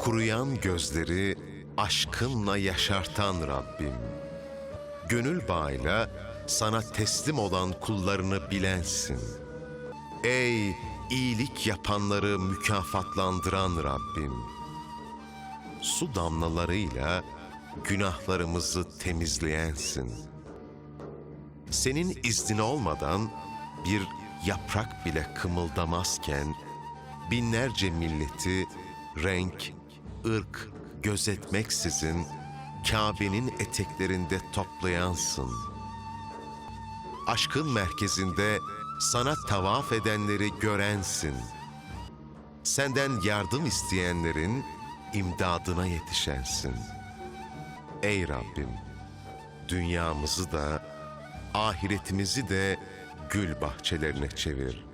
Kuruyan gözleri aşkınla yaşartan Rabbim. Gönül bağıyla sana teslim olan kullarını bilensin. Ey iyilik yapanları mükafatlandıran Rabbim. Su damlalarıyla günahlarımızı temizleyensin. Senin iznin olmadan bir yaprak bile kımıldamazken binlerce milleti renk, ırk gözetmeksizin Kabe'nin eteklerinde toplayansın. Aşkın merkezinde sana tavaf edenleri görensin. Senden yardım isteyenlerin imdadına yetişensin. Ey Rabbim, dünyamızı da ahiretimizi de gül bahçelerine çevir.